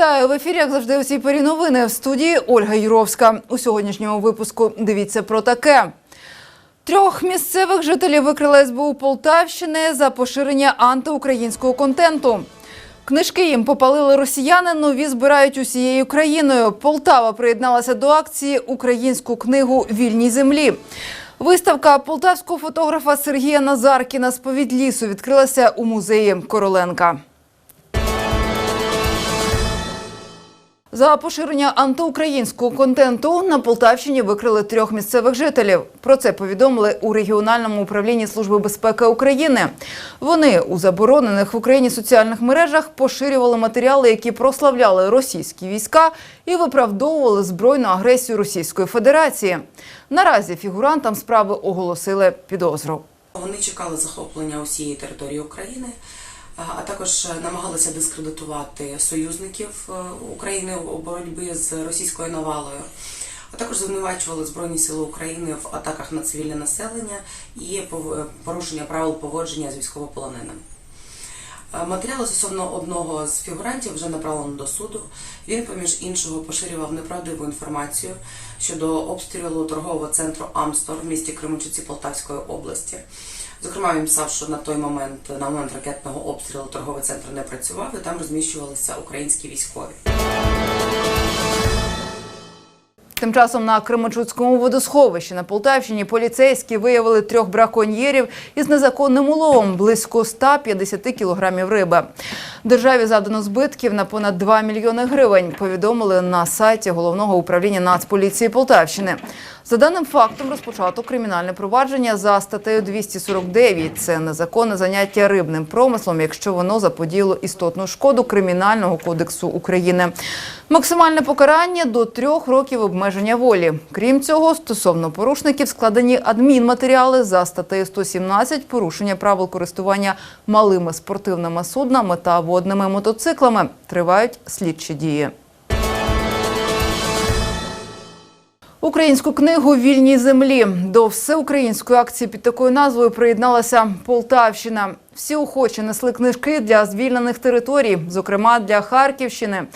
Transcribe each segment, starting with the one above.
Вітаю в ефірі. Як завжди, у цій порі новини в студії Ольга Юровська. У сьогоднішньому випуску дивіться про таке. Трьох місцевих жителів викрила СБУ Полтавщини за поширення антиукраїнського контенту. Книжки їм попалили росіяни, нові збирають усією країною. Полтава приєдналася до акції Українську книгу Вільній землі. Виставка полтавського фотографа Сергія Назаркіна «Сповідь лісу відкрилася у музеї Короленка. За поширення антиукраїнського контенту на Полтавщині викрили трьох місцевих жителів. Про це повідомили у регіональному управлінні Служби безпеки України. Вони у заборонених в Україні соціальних мережах поширювали матеріали, які прославляли російські війська і виправдовували збройну агресію Російської Федерації. Наразі фігурантам справи оголосили підозру. Вони чекали захоплення усієї території України, а також намагалися дискредитувати союзників е, України у боротьбі з російською навалою. А також звинувачували Збройні Сили України в атаках на цивільне населення і порушення правил поводження з військовополоненими. Е, Матеріали стосовно одного з фігурантів вже направлено до суду. Він, поміж іншого, поширював неправдиву інформацію щодо обстрілу торгового центру Амстор в місті Кременчуці Полтавської області. Зокрема, він писав, що на той момент, на момент ракетного обстрілу торговий центр не працював і там розміщувалися українські військові. Тим часом на Кременчуцькому водосховищі на Полтавщині поліцейські виявили трьох браконьєрів із незаконним уловом близько 150 кілограмів риби. Державі задано збитків на понад 2 мільйони гривень. Повідомили на сайті головного управління Нацполіції Полтавщини. За даним фактом розпочато кримінальне провадження за статтею 249. Це незаконне заняття рибним промислом, якщо воно заподіяло істотну шкоду Кримінального кодексу України. Максимальне покарання до трьох років обмеження волі. Крім цього, стосовно порушників складені адмінматеріали за статтею 117 порушення правил користування малими спортивними суднами та водними мотоциклами. Тривають слідчі дії. Українську книгу Вільній землі до всеукраїнської акції під такою назвою приєдналася Полтавщина. Всі охочі несли книжки для звільнених територій, зокрема для Харківщини.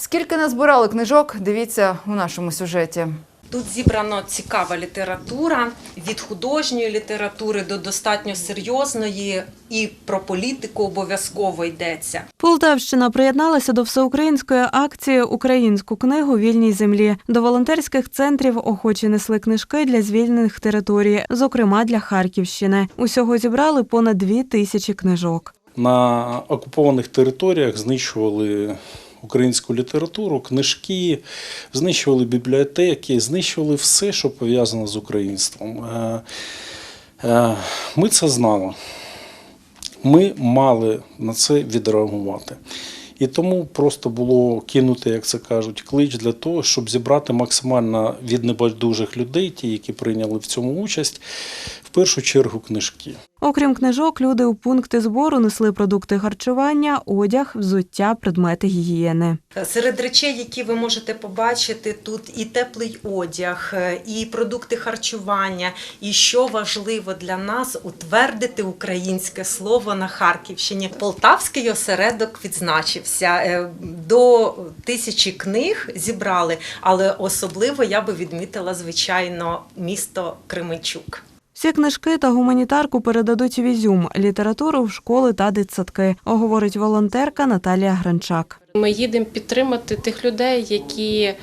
Скільки назбирали книжок, дивіться у нашому сюжеті. Тут зібрано цікава література від художньої літератури до достатньо серйозної, і про політику обов'язково йдеться. Полтавщина приєдналася до всеукраїнської акції Українську книгу Вільній землі. До волонтерських центрів охочі несли книжки для звільнених територій, зокрема для Харківщини. Усього зібрали понад дві тисячі книжок. на окупованих територіях знищували українську літературу, книжки, знищували бібліотеки, знищували все, що пов'язано з українством. Е, е, Ми це знали. Ми мали на це відреагувати. І тому просто було кинути, як це кажуть, клич для того, щоб зібрати максимально від небайдужих людей, ті, які прийняли в цьому участь, в першу чергу книжки. Окрім книжок, люди у пункти збору несли продукти харчування, одяг, взуття, предмети гігієни. Серед речей, які ви можете побачити, тут і теплий одяг, е, і продукти харчування, і що важливо для нас утвердити українське слово на Харківщині. Полтавський осередок відзначився Е, до тисячі книг зібрали, але особливо я би відмітила звичайно місто Кременчук. Всі книжки та гуманітарку передадуть в Ізюм, літературу в школи та дитсадки, говорить волонтерка Наталія Гранчак. Ми їдемо підтримати тих людей, які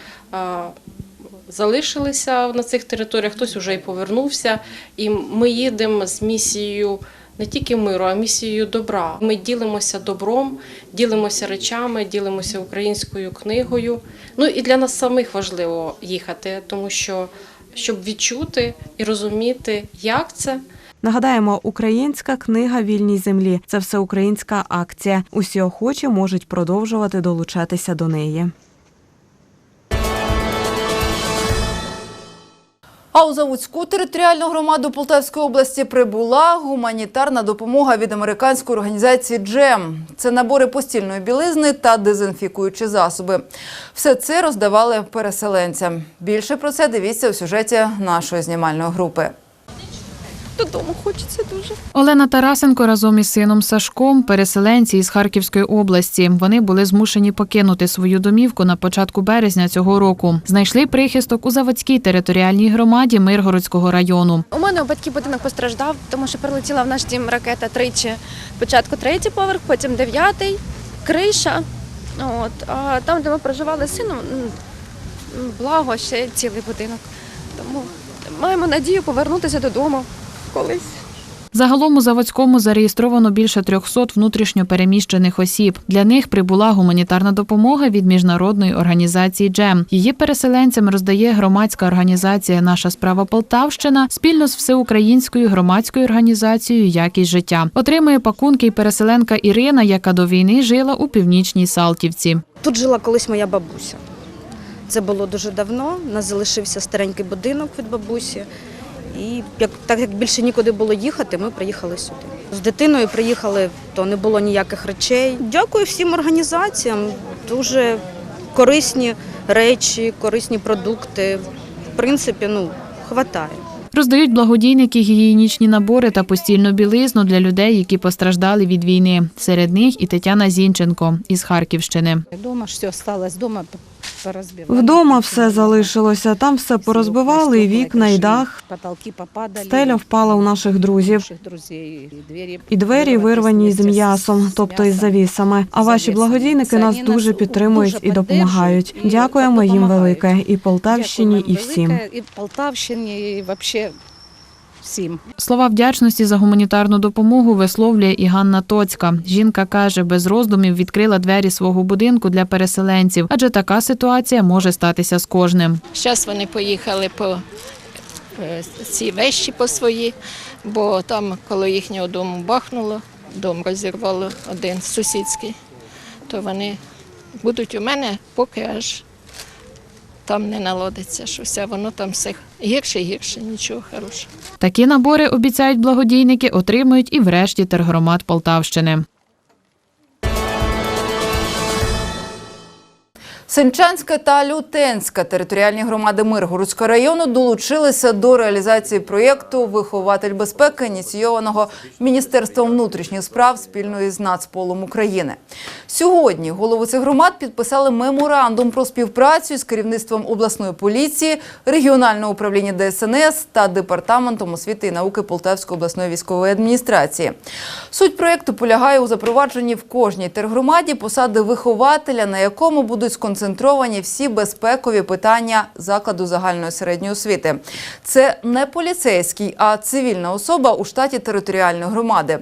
залишилися на цих територіях, хтось вже й повернувся. І ми їдемо з місією не тільки миру, а місією добра. Ми ділимося добром, ділимося речами, ділимося українською книгою. Ну і для нас самих важливо їхати, тому що щоб відчути і розуміти, як це. Нагадаємо, українська книга Вільній землі це всеукраїнська акція. Усі охочі можуть продовжувати долучатися до неї. А у Заводську територіальну громаду Полтавської області прибула гуманітарна допомога від американської організації Джем. Це набори постільної білизни та дезінфікуючі засоби. Все це роздавали переселенцям. Більше про це дивіться у сюжеті нашої знімальної групи. Додому хочеться дуже. Олена Тарасенко разом із сином Сашком, переселенці із Харківської області. Вони були змушені покинути свою домівку на початку березня цього року. Знайшли прихисток у заводській територіальній громаді Миргородського району. У мене у батьків будинок постраждав, тому що прилетіла в наш дім ракета тричі. Спочатку третій поверх, потім дев'ятий, криша. От, а там, де ми проживали з сином, благо ще цілий будинок. Тому маємо надію повернутися додому колись. Загалом у заводському зареєстровано більше 300 внутрішньо переміщених осіб. Для них прибула гуманітарна допомога від міжнародної організації Джем. Її переселенцям роздає громадська організація Наша справа Полтавщина спільно з всеукраїнською громадською організацією Якість життя. Отримує пакунки й переселенка Ірина, яка до війни жила у північній Салтівці. Тут жила колись моя бабуся. Це було дуже давно. У нас залишився старенький будинок від бабусі. І як, так як більше нікуди було їхати, ми приїхали сюди. З дитиною приїхали, то не було ніяких речей. Дякую всім організаціям. Дуже корисні речі, корисні продукти. В принципі, ну, хватає. Роздають благодійники гігієнічні набори та постільну білизну для людей, які постраждали від війни. Серед них і Тетяна Зінченко із Харківщини. Дома ж все осталось, дома. Вдома все залишилося, там все порозбивали, і вікна, і дах. Стеля впала у наших друзів. І двері вирвані з м'ясом, тобто із завісами. А ваші благодійники нас дуже підтримують і допомагають. Дякуємо їм велике і Полтавщині, і всім. І Полтавщині, і взагалі всім. Слова вдячності за гуманітарну допомогу висловлює і Ганна Тоцька. Жінка каже, без роздумів відкрила двері свого будинку для переселенців, адже така ситуація може статися з кожним. Зараз вони поїхали по е, ці вещі по свої, бо там коло їхнього дому бахнуло, дом розірвало один сусідський, то вони будуть у мене, поки аж там не наладиться щось, а воно там все гірше гірше, нічого хорошого. Такі набори обіцяють благодійники, отримують і врешті тергромад Полтавщини. Сенчанська та Лютенська територіальні громади Миргородського району долучилися до реалізації проєкту Вихователь безпеки, ініційованого Міністерством внутрішніх справ спільно із Нацполом України. Сьогодні голови цих громад підписали меморандум про співпрацю з керівництвом обласної поліції, регіонального управління ДСНС та департаментом освіти і науки Полтавської обласної військової адміністрації. Суть проєкту полягає у запровадженні в кожній тергромаді посади вихователя, на якому будуть сконцентровані всі безпекові питання закладу загальної середньої освіти. Це не поліцейський, а цивільна особа у штаті територіальної громади.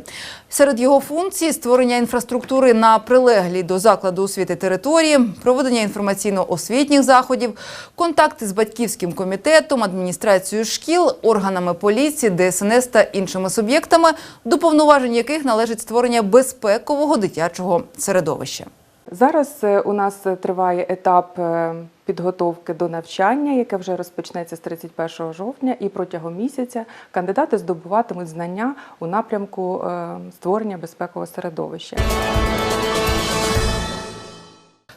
Серед його функцій створення інфраструктури на прилеглій до закладу освіти території, проведення інформаційно-освітніх заходів, контакти з батьківським комітетом, адміністрацією шкіл, органами поліції, ДСНС та іншими суб'єктами, до повноважень яких належить створення безпекового дитячого середовища. Зараз е, у нас триває етап е, підготовки до навчання, яке вже розпочнеться з 31 жовтня, і протягом місяця кандидати здобуватимуть знання у напрямку е, створення безпекового середовища.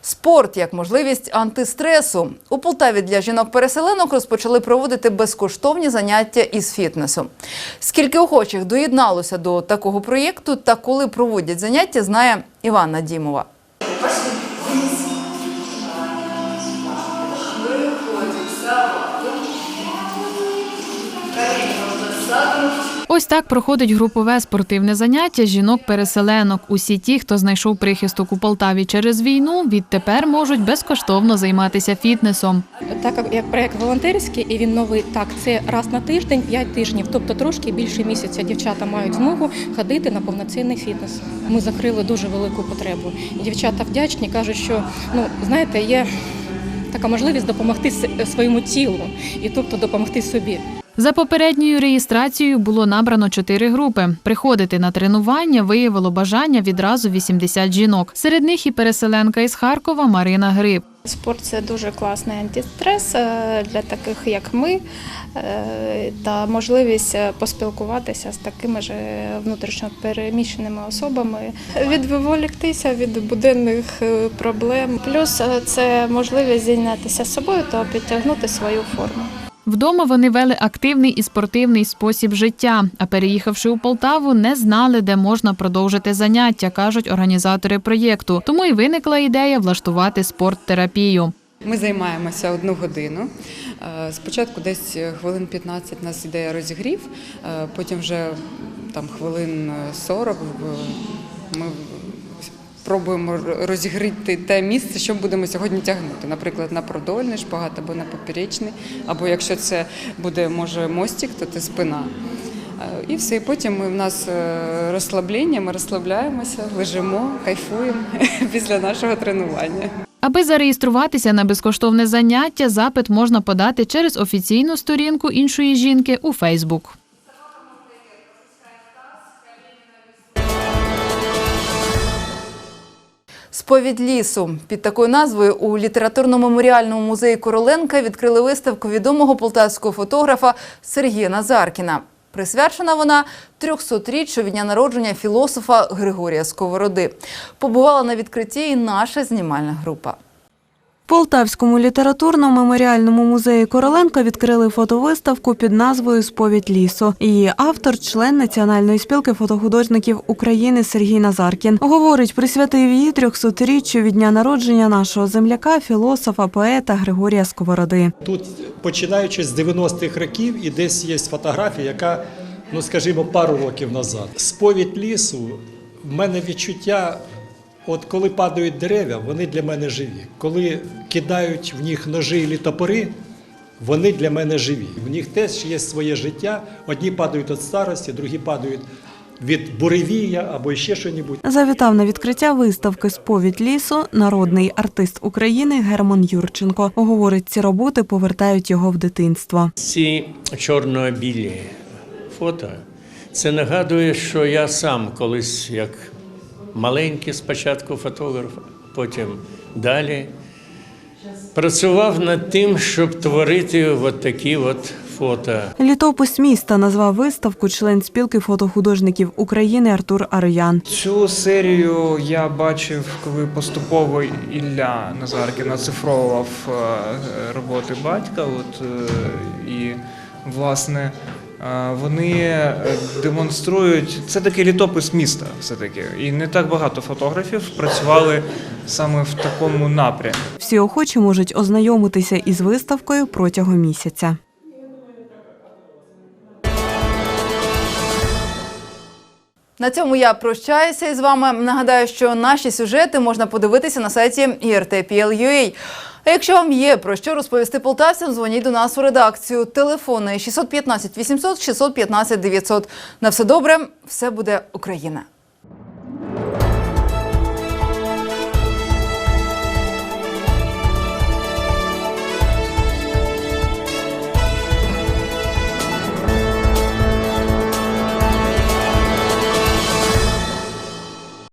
Спорт як можливість антистресу у Полтаві для жінок-переселенок розпочали проводити безкоштовні заняття із фітнесу. Скільки охочих доєдналося до такого проєкту та коли проводять заняття, знає Іванна Дімова. Спасибо. Ось так проходить групове спортивне заняття жінок-переселенок. Усі ті, хто знайшов прихисток у Полтаві через війну, відтепер можуть безкоштовно займатися фітнесом. Так як- проект волонтерський і він новий, так це раз на тиждень, 5 тижнів, тобто трошки більше місяця дівчата мають змогу ходити на повноцінний фітнес. Ми закрили дуже велику потребу. Дівчата вдячні, кажуть, що ну знаєте, є така можливість допомогти своєму тілу і тобто допомогти собі. За попередньою реєстрацією було набрано чотири групи. Приходити на тренування виявило бажання відразу 80 жінок. Серед них і переселенка із Харкова Марина Гриб. Спорт це дуже класний антистрес е, для таких, як ми, е, та можливість е, поспілкуватися з такими ж внутрішньо переміщеними особами, відволіктися від буденних проблем. Плюс це можливість зайнятися собою та підтягнути свою форму. Вдома вони вели активний і спортивний спосіб життя. А переїхавши у Полтаву, не знали, де можна продовжити заняття, кажуть організатори проєкту. Тому і виникла ідея влаштувати спорттерапію. Ми займаємося одну годину. Е, Спочатку десь хвилин 15 нас іде розігрів, е, потім вже там хвилин 40 ми пробуємо розігріти те місце, що будемо сьогодні тягнути. Наприклад, на продольний шпагат або на поперечний, або якщо це буде може мостик, то це спина. Е, І все, і потім ми, в нас е, розслаблення, ми розслабляємося, лежимо, кайфуємо після нашого тренування. Аби зареєструватися на безкоштовне заняття, запит можна подати через офіційну сторінку іншої жінки у Фейсбук. Сповідь лісу під такою назвою у літературно-меморіальному музеї Короленка відкрили виставку відомого полтавського фотографа Сергія Назаркіна. Присвячена вона 300-річчю від дня народження філософа Григорія Сковороди. Побувала на відкритті і наша знімальна група. Полтавському літературно-меморіальному музеї Короленка відкрили фотовиставку під назвою Сповідь лісу. Її автор, член Національної спілки фотохудожників України Сергій Назаркін. Говорить, присвятив її 300-річчю від дня народження нашого земляка, філософа, поета Григорія Сковороди. Тут, починаючи з 90-х років, і десь є фотографія, яка, ну скажімо, пару років назад. Сповідь лісу, в мене відчуття, от коли падають дерева, вони для мене живі. Коли кидають в них ножі і топори, вони для мене живі. В них теж є своє життя. Одні падають від старості, другі падають від буревія або ще щось. Завітав на відкриття виставки Сповідь лісу народний артист України Герман Юрченко. Говорить, ці роботи повертають його в дитинство. Ці чорно-білі фото це нагадує, що я сам колись як маленький спочатку фотограф, потім далі працював над тим, щоб творити от такі от фото. Літопис міста назвав виставку член спілки фотохудожників України Артур Ароян. Цю серію я бачив, коли поступово Ілля Назаркін оцифровував е, роботи батька. От, е, і, власне, вони е, демонструють це такий літопис міста, все-таки. І не так багато фотографів працювали саме в такому напрямі. Всі охочі можуть ознайомитися із виставкою протягом місяця. На цьому я прощаюся із вами. Нагадаю, що наші сюжети можна подивитися на сайті IRT.PL.UA. А якщо вам є про що розповісти полтавцям, дзвоніть до нас у редакцію. Телефони 615 800 615 900. На все добре, все буде Україна.